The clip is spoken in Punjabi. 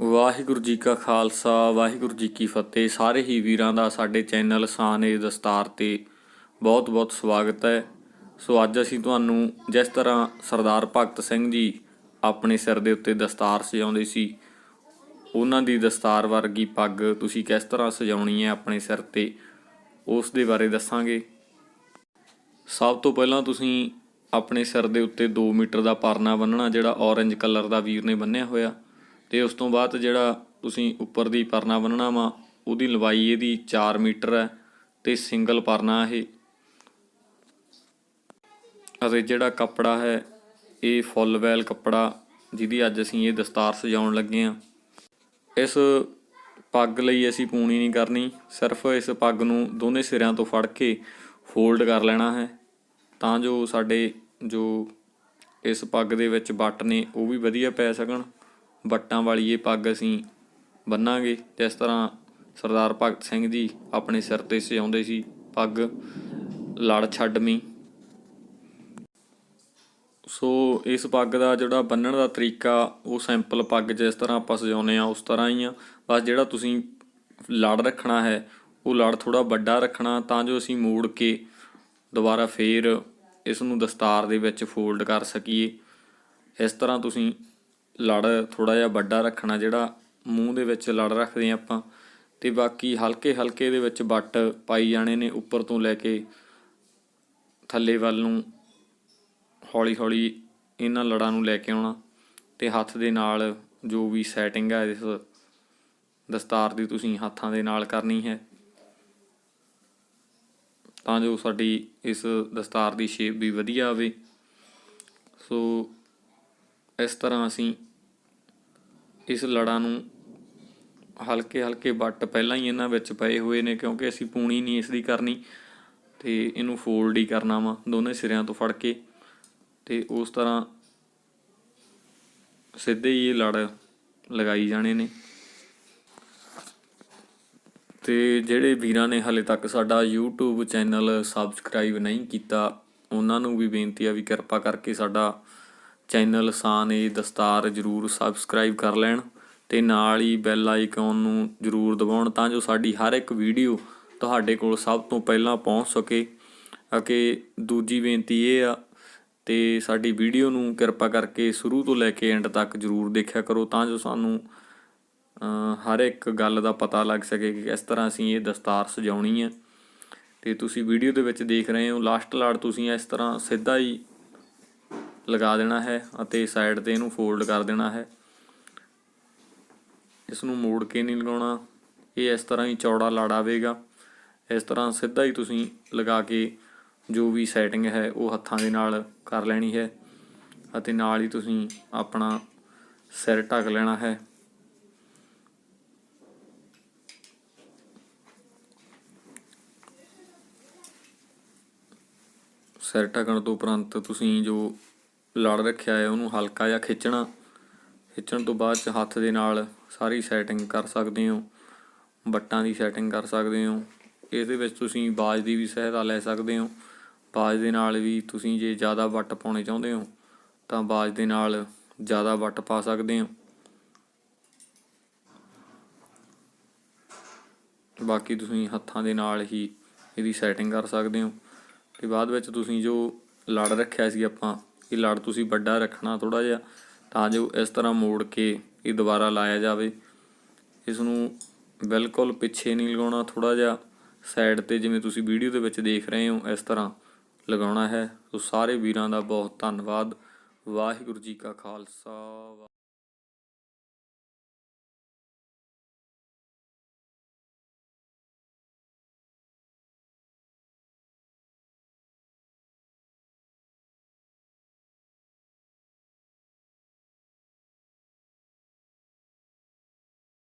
ਵਾਹਿਗੁਰੂ ਜੀ ਕਾ ਖਾਲਸਾ, ਵਾਹਿਗੁਰੂ ਜੀ ਕੀ ਫਤਿਹ। ਸਾਰੇ ਹੀ ਵੀਰਾਂ ਦਾ ਸਾਡੇ ਚੈਨਲ ਸਾਨੇ ਦਸਤਾਰ ਤੇ ਬਹੁਤ-ਬਹੁਤ ਸਵਾਗਤ ਹੈ। ਸੋ ਅੱਜ ਅਸੀਂ ਤੁਹਾਨੂੰ ਜਿਸ ਤਰ੍ਹਾਂ ਸਰਦਾਰ ਭਗਤ ਸਿੰਘ ਜੀ ਆਪਣੇ ਸਿਰ ਦੇ ਉੱਤੇ ਦਸਤਾਰ ਸਜਾਉਂਦੇ ਸੀ, ਉਹਨਾਂ ਦੀ ਦਸਤਾਰ ਵਰਗੀ ਪੱਗ ਤੁਸੀਂ ਕਿਸ ਤਰ੍ਹਾਂ ਸਜਾਉਣੀ ਹੈ ਆਪਣੇ ਸਿਰ ਤੇ, ਉਸ ਦੇ ਬਾਰੇ ਦੱਸਾਂਗੇ। ਸਭ ਤੋਂ ਪਹਿਲਾਂ ਤੁਸੀਂ ਆਪਣੇ ਸਿਰ ਦੇ ਉੱਤੇ 2 ਮੀਟਰ ਦਾ ਪਰਨਾ ਬੰਨਣਾ ਜਿਹੜਾ ਔਰੰਜ ਕਲਰ ਦਾ ਵੀਰ ਨੇ ਬੰਨਿਆ ਹੋਇਆ। ਤੇ ਉਸ ਤੋਂ ਬਾਅਦ ਜਿਹੜਾ ਤੁਸੀਂ ਉੱਪਰ ਦੀ ਪਰਨਾ ਬੰਨਣਾ ਵਾ, ਉਹਦੀ ਲੰਬਾਈ ਇਹਦੀ 4 ਮੀਟਰ ਹੈ ਤੇ ਸਿੰਗਲ ਪਰਨਾ ਇਹ। ਅਤੇ ਜਿਹੜਾ ਕੱਪੜਾ ਹੈ, ਇਹ ਫੁੱਲ ਵੈਲ ਕੱਪੜਾ, ਜਿਹਦੀ ਅੱਜ ਅਸੀਂ ਇਹ ਦਸਤਾਰ ਸਜਾਉਣ ਲੱਗੇ ਹਾਂ। ਇਸ ਪੱਗ ਲਈ ਅਸੀਂ ਪੂਣੀ ਨਹੀਂ ਕਰਨੀ, ਸਿਰਫ ਇਸ ਪੱਗ ਨੂੰ ਦੋਨੇ ਸਿਰਿਆਂ ਤੋਂ ਫੜ ਕੇ ਫੋਲਡ ਕਰ ਲੈਣਾ ਹੈ। ਤਾਂ ਜੋ ਸਾਡੇ ਜੋ ਇਸ ਪੱਗ ਦੇ ਵਿੱਚ ਬੱਟ ਨੇ, ਉਹ ਵੀ ਵਧੀਆ ਪੈ ਸਕਣ। ਵੱਟਾਂ ਵਾਲੀ ਇਹ ਪੱਗ ਅਸੀਂ ਬੰਨਾਂਗੇ ਜਿਸ ਤਰ੍ਹਾਂ ਸਰਦਾਰ ਭਗਤ ਸਿੰਘ ਜੀ ਆਪਣੇ ਸਿਰ ਤੇ ਸਜਾਉਂਦੇ ਸੀ ਪੱਗ, ਲੜ ਛੱਡਵੀਂ ਸੋ ਇਸ ਪੱਗ ਦਾ ਜਿਹੜਾ ਬੰਨਣ ਦਾ ਤਰੀਕਾ, ਉਹ ਸਿੰਪਲ ਪੱਗ ਜਿਸ ਤਰ੍ਹਾਂ ਆਪਾਂ ਸਜਾਉਂਦੇ ਆ ਉਸ ਤਰ੍ਹਾਂ ਹੀ ਆ। ਬਸ ਜਿਹੜਾ ਤੁਸੀਂ ਲੜ ਰੱਖਣਾ ਹੈ, ਉਹ ਲੜ ਥੋੜਾ ਵੱਡਾ ਰੱਖਣਾ ਤਾਂ ਜੋ ਅਸੀਂ ਮੋੜ ਕੇ ਦੁਬਾਰਾ ਫੇਰ ਇਸ ਨੂੰ ਦਸਤਾਰ ਦੇ ਵਿੱਚ ਫੋਲਡ ਕਰ ਸਕੀਏ। ਇਸ ਤਰ੍ਹਾਂ ਤੁਸੀਂ ਲੜ ਥੋੜਾ ਜਿਹਾ ਵੱਡਾ ਰੱਖਣਾ, ਜਿਹੜਾ ਮੂੰਹ ਦੇ ਵਿੱਚ ਲੜ ਰੱਖਦੇ ਆ ਆਪਾਂ। ਤੇ ਬਾਕੀ ਹਲਕੇ ਹਲਕੇ ਦੇ ਵਿੱਚ ਵੱਟ ਪਾਈ ਜਾਣੇ ਨੇ ਉੱਪਰ ਤੋਂ ਲੈ ਕੇ ਥੱਲੇ ਵੱਲ ਨੂੰ, ਹੌਲੀ ਹੌਲੀ ਇਹਨਾਂ ਲੜਾਂ ਨੂੰ ਲੈ ਕੇ ਆਉਣਾ। ਤੇ ਹੱਥ ਦੇ ਨਾਲ ਜੋ ਵੀ ਸੈਟਿੰਗ ਹੈ ਇਸ ਦਸਤਾਰ ਦੀ ਤੁਸੀਂ ਹੱਥਾਂ ਦੇ ਨਾਲ ਕਰਨੀ ਹੈ। ਤਾਂ ਜੋ ਸਾਡੀ ਇਸ ਦਸਤਾਰ ਦੀ ਸ਼ੇਪ ਵੀ ਵਧੀਆ ਆਵੇ। ਸੋ ਇਸ ਤਰ੍ਹਾਂ ਅਸੀਂ ਇਸ ਲੜਾਂ ਨੂੰ ਹਲਕੇ ਹਲਕੇ ਵੱਟ ਪਹਿਲਾਂ ਹੀ ਇਹਨਾਂ ਵਿੱਚ ਪਏ ਹੋਏ ਨੇ ਕਿਉਂਕਿ ਅਸੀਂ ਪੂਣੀ ਨਹੀਂ ਇਸ ਦੀ ਕਰਨੀ ਤੇ ਇਹਨੂੰ ਫੋਲਡ ਹੀ ਕਰਨਾ ਵਾ, ਦੋਨੇ ਸਿਰਿਆਂ ਤੋਂ ਫੜ ਕੇ ਤੇ ਉਸ ਤਰ੍ਹਾਂ ਸਿੱਧੇ ਹੀ ਇਹ ਲੜ ਲਗਾਈ ਜਾਣੇ ਨੇ। ਤੇ ਜਿਹੜੇ ਵੀਰਾਂ ਨੇ ਹਲੇ ਤੱਕ ਸਾਡਾ YouTube ਚੈਨਲ ਸਬਸਕ੍ਰਾਈਬ ਨਹੀਂ ਕੀਤਾ, ਉਹਨਾਂ ਨੂੰ ਵੀ ਬੇਨਤੀ ਆ ਵੀ ਕਿਰਪਾ ਕਰਕੇ ਸਾਡਾ ਚੈਨਲ ਸਾਨ ਏ ਦਸਤਾਰ ਜਰੂਰ ਸਬਸਕ੍ਰਾਈਬ ਕਰ ਲੈਣ ਤੇ ਨਾਲ ਹੀ ਬੈਲ ਆਈਕਨ ਨੂੰ ਜਰੂਰ ਦਬਾਉਣ ਤਾਂ ਜੋ ਸਾਡੀ ਹਰ ਇੱਕ ਵੀਡੀਓ ਤੁਹਾਡੇ ਕੋਲ ਸਭ ਤੋਂ ਪਹਿਲਾਂ ਪਹੁੰਚ ਸਕੇ। ਅਤੇ ਦੂਜੀ ਬੇਨਤੀ ਇਹ ਆ ਤੇ ਸਾਡੀ ਵੀਡੀਓ ਨੂੰ ਕਿਰਪਾ ਕਰਕੇ ਸ਼ੁਰੂ ਤੋਂ ਲੈ ਕੇ ਐਂਡ ਤੱਕ ਜਰੂਰ ਦੇਖਿਆ ਕਰੋ ਤਾਂ ਜੋ ਸਾਨੂੰ ਹਰ ਇੱਕ ਗੱਲ ਦਾ ਪਤਾ ਲੱਗ ਸਕੇ ਕਿ ਕਿਸ ਤਰ੍ਹਾਂ ਅਸੀਂ ਇਹ ਦਸਤਾਰ ਸਜਾਉਣੀ ਹੈ। ਤੇ ਤੁਸੀਂ ਵੀਡੀਓ ਦੇ ਵਿੱਚ ਦੇਖ ਰਹੇ ਹੋ ਲਾਸਟ ਲਾੜ ਤੁਸੀਂ ਇਸ ਤਰ੍ਹਾਂ ਸਿੱਧਾ ਹੀ ਲਗਾ ਦੇਣਾ ਹੈ ਅਤੇ ਸਾਈਡ ਤੇ ਇਹਨੂੰ ਫੋਲਡ ਕਰ ਦੇਣਾ ਹੈ। ਇਸ ਨੂੰ ਮੋੜ ਕੇ ਨਹੀਂ ਲਗਾਉਣਾ। ਇਹ ਇਸ ਤਰ੍ਹਾਂ ਹੀ ਚੌੜਾ ਲੜ ਆਵੇਗਾ ਇਸ ਤਰ੍ਹਾਂ ਸਿੱਧਾ ਹੀ ਤੁਸੀਂ ਲਗਾ ਕੇ ਜੋ ਵੀ ਸੈਟਿੰਗ ਹੈ, ਉਹ ਹੱਥਾਂ ਦੇ ਨਾਲ ਕਰ ਲੈਣੀ ਹੈ ਅਤੇ ਨਾਲ ਹੀ ਤੁਸੀਂ ਆਪਣਾ ਸਿਰ ਢੱਕ ਲੈਣਾ ਹੈ। ਸਿਰ ਢੱਕਣ ਤੋਂ ਉਪਰੰਤ ਤੁਸੀਂ ਜੋ ਲੜ ਰੱਖਿਆ ਹੈ, ਉਹਨੂੰ ਹਲਕਾ ਜਿਹਾ ਖਿੱਚਣਾ। ਖਿੱਚਣ ਤੋਂ ਬਾਅਦ ਚ ਹੱਥ ਦੇ ਨਾਲ ਸਾਰੀ ਸੈਟਿੰਗ ਕਰ ਸਕਦੇ ਹੋ ਬੱਟਾਂ ਦੀ ਸੈਟਿੰਗ ਕਰ ਸਕਦੇ ਹੋ। ਇਹਦੇ ਵਿੱਚ ਤੁਸੀਂ ਬਾਜ ਦੀ ਵੀ ਸਹਾਇਤਾ ਲੈ ਸਕਦੇ ਹੋ। ਬਾਜ ਦੇ ਨਾਲ ਵੀ ਤੁਸੀਂ ਜੇ ਜ਼ਿਆਦਾ ਵੱਟ ਪਾਉਣੇ ਚਾਹੁੰਦੇ ਹੋ, ਤਾਂ ਬਾਜ ਦੇ ਨਾਲ ਜ਼ਿਆਦਾ ਵੱਟ ਪਾ ਸਕਦੇ ਹੋ। ਬਾਕੀ ਤੁਸੀਂ ਹੱਥਾਂ ਦੇ ਨਾਲ ਹੀ ਇਹਦੀ ਸੈਟਿੰਗ ਕਰ ਸਕਦੇ ਹੋ। ਤੇ ਬਾਅਦ ਵਿੱਚ ਤੁਸੀਂ ਜੋ ਲੜ ਰੱਖਿਆ ਸੀ ਆਪਾਂ ਇਹ ਲੜ ਤੁਸੀਂ ਵੱਡਾ ਰੱਖਣਾ ਥੋੜਾ ਜਿਹਾ, ਤਾਂ ਜੋ ਇਸ ਤਰ੍ਹਾਂ ਮੋੜ ਕੇ ਇਹ ਦੁਬਾਰਾ ਲਾਇਆ ਜਾਵੇ। ਇਸ ਨੂੰ ਬਿਲਕੁਲ ਪਿੱਛੇ ਨਹੀਂ ਲਗਾਉਣਾ ਥੋੜਾ ਜਿਹਾ ਸਾਈਡ ਤੇ ਜਿਵੇਂ ਤੁਸੀਂ ਵੀਡੀਓ ਦੇ ਵਿੱਚ ਦੇਖ ਰਹੇ ਹੋ, ਇਸ ਤਰ੍ਹਾਂ ਲਗਾਉਣਾ ਹੈ। ਸੋ ਸਾਰੇ ਵੀਰਾਂ ਦਾ ਬਹੁਤ ਧੰਨਵਾਦ। ਵਾਹਿਗੁਰੂ ਜੀ ਕਾ ਖਾਲਸਾ ਵਾ-